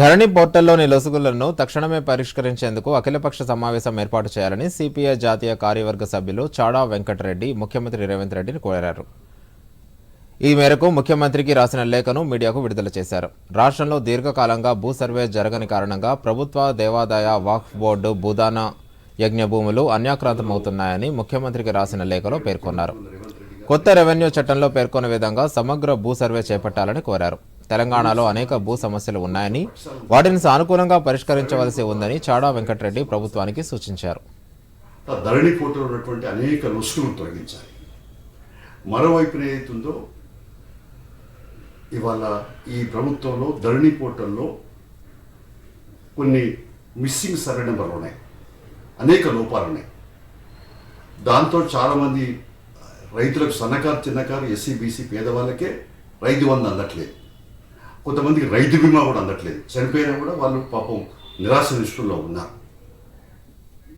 ధరణి పోర్టల్లోని లొసుగులను తక్షణమే పరిష్కరించేందుకు అఖిలపక్ష సమావేశం ఏర్పాటు చేయాలని సిపిఐ జాతీయ కార్యవర్గ సభ్యులు చాడా వెంకటరెడ్డి ముఖ్యమంత్రి రేవంత్ రెడ్డిని కోరారు. ఈ మేరకు ముఖ్యమంత్రికి రాసిన లేఖను మీడియాకు విడుదల చేశారు. రాష్ట్రంలో దీర్ఘకాలంగా భూ సర్వే జరగని కారణంగా ప్రభుత్వ దేవాదాయ వాక్ఫ్ బోర్డు భూదాన యజ్ఞ భూములు అన్యాక్రాంతమవుతున్నాయని ముఖ్యమంత్రికి రాసిన లేఖలో పేర్కొన్నారు. కొత్త రెవెన్యూ చట్టంలో పేర్కొన్న విధంగా సమగ్ర భూ సర్వే చేపట్టాలని కోరారు. తెలంగాణలో అనేక భూ సమస్యలు ఉన్నాయని వాటిని సానుకూలంగా పరిష్కరించవలసి ఉందని చాడా వెంకటరెడ్డి ప్రభుత్వానికి సూచించారు. ధరణి పోటీలో ఉన్నటువంటి అనేక లొసుగులను తొలగించాలి. మరోవైపున ఏదైతుందో ఇవాళ ఈ ప్రభుత్వంలో ధరణి పోర్టల్లో కొన్ని మిస్సింగ్ సర్వే నెంబర్లు ఉన్నాయి. అనేక లోపాలు ఉన్నాయి. దాంతో చాలామంది రైతులకు సన్నకారు చిన్నకారు ఎస్సీ బీసీ పేదవాళ్ళకే రైతు బంధు అందట్లేదు. కొంతమందికి రైతు బీమా కూడా అందట్లేదు. చనిపోయినా కూడా వాళ్ళు పాపం నిరాశ నిష్ఠుల్లో ఉన్నారు.